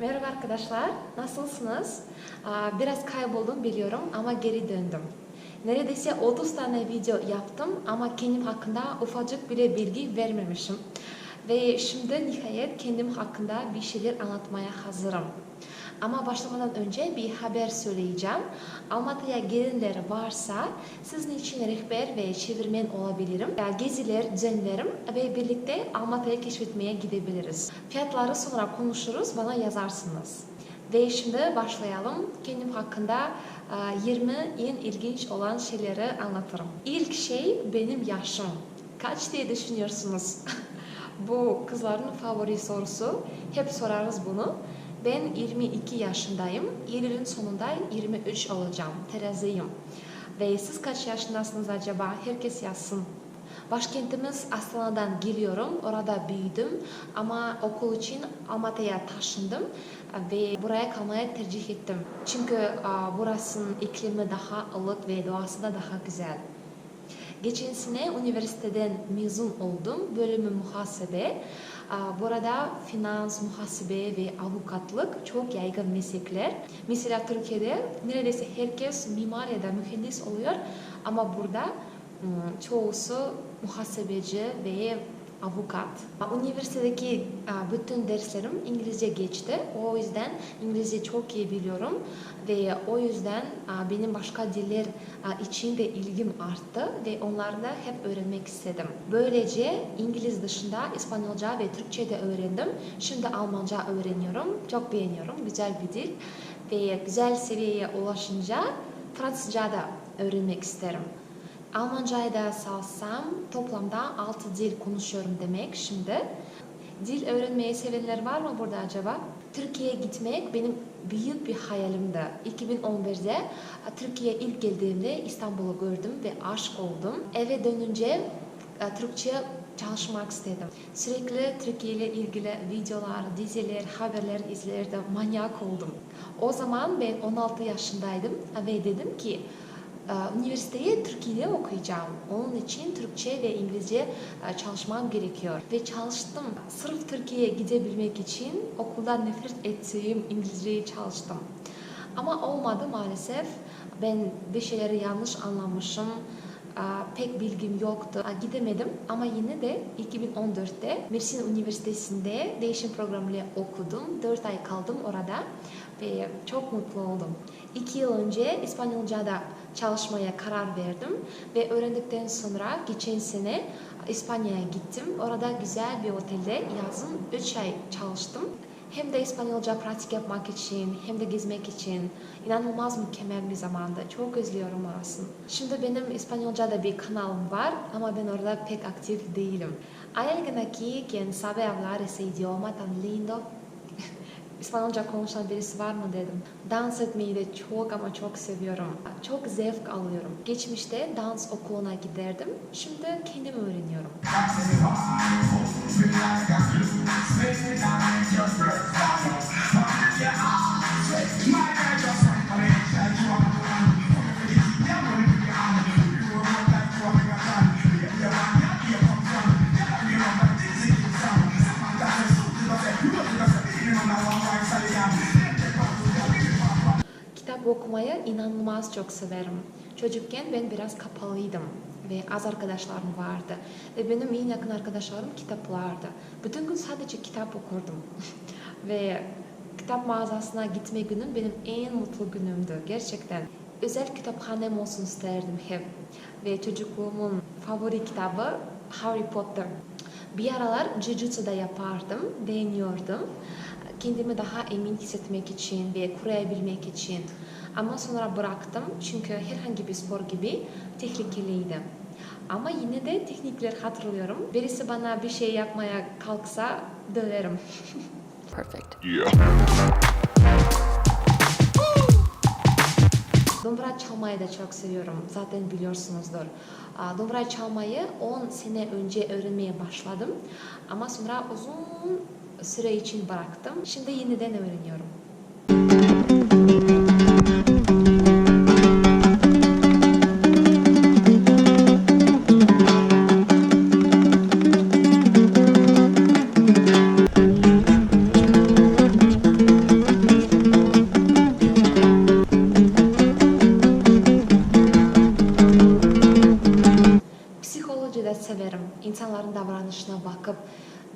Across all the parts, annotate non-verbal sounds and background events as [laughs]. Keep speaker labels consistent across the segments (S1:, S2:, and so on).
S1: Merhaba arkadaşlar, nasılsınız? Biraz kayboldum biliyorum ama geri döndüm. Neredeyse 30 tane video yaptım ama kendim hakkında ufacık bile bilgi vermemişim. Ve şimdi nihayet kendim hakkında bir şeyler anlatmaya hazırım. Ama başlamadan önce bir haber söyleyeceğim. Almatı'ya gelenler varsa sizin için rehber ve çevirmen olabilirim. Ya, Geziler düzenlerim ve birlikte Almatı'yı keşfetmeye gidebiliriz. Fiyatları sonra konuşuruz, bana yazarsınız. Ve şimdi başlayalım. Kendim hakkında e, 20 en ilginç olan şeyleri anlatırım. İlk şey benim yaşım. Kaç diye düşünüyorsunuz? [laughs] Bu kızların favori sorusu. Hep sorarız bunu. Ben 22 yaşındayım. Eylül'ün sonunda 23 olacağım. Teraziyim. Ve siz kaç yaşındasınız acaba? Herkes yazsın. Başkentimiz Astana'dan geliyorum. Orada büyüdüm. Ama okul için Almatı'ya taşındım. Ve buraya kalmaya tercih ettim. Çünkü burasının iklimi daha ılık ve doğası da daha güzel. Geçen sene üniversiteden mezun oldum. Bölümü muhasebe. Burada finans, muhasebe ve avukatlık çok yaygın meslekler. Mesela Türkiye'de neredeyse herkes mimar ya da mühendis oluyor. Ama burada ım, çoğusu muhasebeci ve avukat. Üniversitedeki a, bütün derslerim İngilizce geçti. O yüzden İngilizce çok iyi biliyorum ve o yüzden a, benim başka diller a, için de ilgim arttı ve onları da hep öğrenmek istedim. Böylece İngiliz dışında İspanyolca ve Türkçe de öğrendim. Şimdi Almanca öğreniyorum. Çok beğeniyorum. Güzel bir dil ve güzel seviyeye ulaşınca Fransızca da öğrenmek isterim. Almancayı da salsam toplamda 6 dil konuşuyorum demek şimdi. Dil öğrenmeyi sevenler var mı burada acaba? Türkiye'ye gitmek benim büyük bir hayalimdi. 2011'de Türkiye'ye ilk geldiğimde İstanbul'u gördüm ve aşk oldum. Eve dönünce e, Türkçe çalışmak istedim. Sürekli Türkiye ile ilgili videolar, diziler, haberler izlerdim. Manyak oldum. O zaman ben 16 yaşındaydım ve dedim ki Üniversiteyi Türkiye'de okuyacağım. Onun için Türkçe ve İngilizce e, çalışmam gerekiyor. Ve çalıştım. Sırf Türkiye'ye gidebilmek için okuldan nefret ettiğim İngilizceyi çalıştım. Ama olmadı maalesef. Ben bir şeyleri yanlış anlamışım. Pek bilgim yoktu. Gidemedim ama yine de 2014'te Mersin Üniversitesi'nde değişim programıyla okudum. 4 ay kaldım orada ve çok mutlu oldum. 2 yıl önce İspanyolca'da çalışmaya karar verdim ve öğrendikten sonra geçen sene İspanya'ya gittim. Orada güzel bir otelde yazın 3 ay çalıştım. Hem de İspanyolca pratik yapmak için hem de gezmek için inanılmaz mükemmel bir zamanda. Çok özlüyorum orasını. Şimdi benim İspanyolca'da bir kanalım var ama ben orada pek aktif değilim. ¿Hay alguien aquí quien sabe hablar ese idioma tan lindo? [laughs] İspanyolca konuşan birisi var mı dedim. Dans etmeyi de çok ama çok seviyorum. Çok zevk alıyorum. Geçmişte dans okuluna giderdim. Şimdi kendim öğreniyorum. Kitap okumayı inanılmaz çok severim. Çocukken ben biraz kapalıydım ve az arkadaşlarım vardı. Ve benim en yakın arkadaşlarım kitaplardı. Bütün gün sadece kitap okurdum. [laughs] ve kitap mağazasına gitme günüm benim en mutlu günümdü gerçekten. Özel kitaphanem olsun isterdim hep. Ve çocukluğumun favori kitabı Harry Potter. Bir aralar Jujutsu da yapardım, beğeniyordum. Kendimi daha emin hissetmek için ve koruyabilmek için. Ama sonra bıraktım çünkü herhangi bir spor gibi tehlikeliydi. Ama yine de teknikler hatırlıyorum. Birisi bana bir şey yapmaya kalksa döverim. [laughs]
S2: Perfect.
S3: Yeah.
S1: Dombra çalmayı da çok seviyorum. Zaten biliyorsunuzdur. Dombra çalmayı 10 sene önce öğrenmeye başladım. Ama sonra uzun süre için bıraktım. Şimdi yeniden öğreniyorum.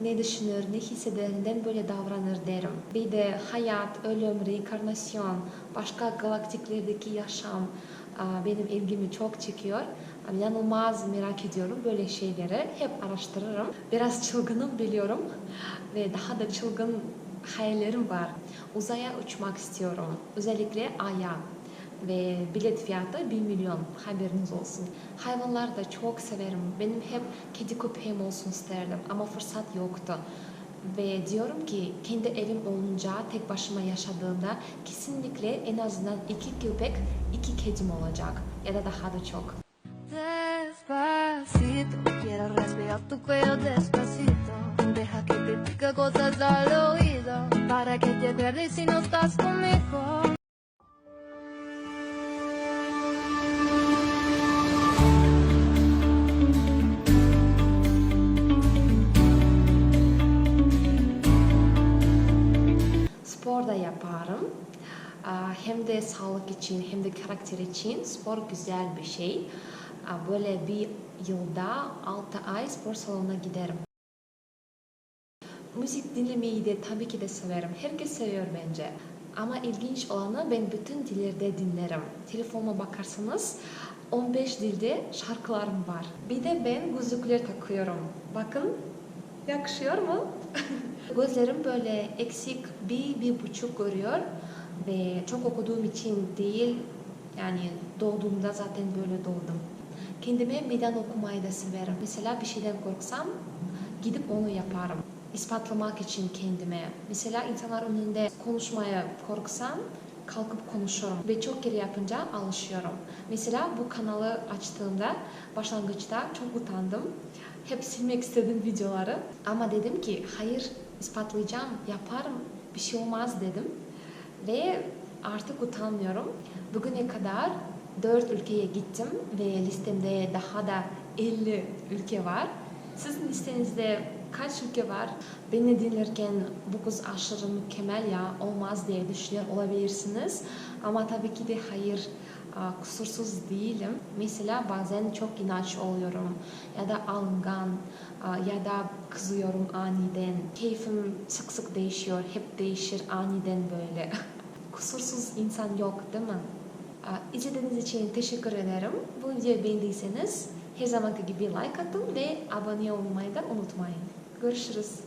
S1: Ne düşünür, ne hisseder, neden böyle davranır derim. Bir de hayat, ölüm, reinkarnasyon, başka galaktiklerdeki yaşam benim ilgimi çok çekiyor. İnanılmaz merak ediyorum böyle şeyleri. Hep araştırırım. Biraz çılgınım biliyorum. Ve daha da çılgın hayallerim var. Uzaya uçmak istiyorum. Özellikle Ay'a. Ve bilet fiyatı 1 milyon haberiniz olsun. Hayvanları da çok severim. Benim hep kedi köpeğim olsun isterdim ama fırsat yoktu. Ve diyorum ki kendi evim olunca tek başıma yaşadığımda kesinlikle en azından iki köpek, iki kedim olacak ya da daha da çok.
S2: Despacito, quiero respirar tu cuello despacito. Deja que te diga cosas al oído, para que te pierdas si no estás conmigo.
S1: Hem de sağlık için hem de karakter için spor güzel bir şey. Böyle bir yılda 6 ay spor salonuna giderim. Müzik dinlemeyi de tabii ki de severim. Herkes seviyor bence. Ama ilginç olanı ben bütün dillerde dinlerim. Telefonuma bakarsanız 15 dilde şarkılarım var. Bir de ben gözlükler takıyorum. Bakın yakışıyor mu? [laughs] Gözlerim böyle eksik bir, bir buçuk görüyor ve çok okuduğum için değil yani doğduğumda zaten böyle doğdum. Kendime meydan okumayı da severim. Mesela bir şeyden korksam gidip onu yaparım. İspatlamak için kendime. Mesela insanlar önünde konuşmaya korksam kalkıp konuşurum ve çok kere yapınca alışıyorum. Mesela bu kanalı açtığımda başlangıçta çok utandım. Hep silmek istedim videoları ama dedim ki hayır ispatlayacağım, yaparım, bir şey olmaz dedim. Ve artık utanmıyorum. Bugüne kadar 4 ülkeye gittim ve listemde daha da 50 ülke var. Sizin listenizde kaç ülke var? Beni dinlerken bu kız aşırı mükemmel ya olmaz diye düşünüyor olabilirsiniz. Ama tabii ki de hayır kusursuz değilim. Mesela bazen çok inanç oluyorum ya da alıngan ya da kızıyorum aniden. Keyfim sık sık değişiyor, hep değişir aniden böyle. [laughs] Kusursuz insan yok değil mi? İzlediğiniz için teşekkür ederim. Bu videoyu beğendiyseniz her zamanki gibi like atın ve abone olmayı da unutmayın. Görüşürüz.